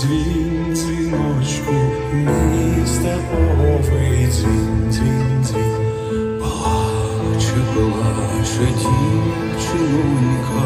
дзвін, дзвіночку, мій степовий дзвін, дзвін, дзвін. Плаче, плаче дівчинонька,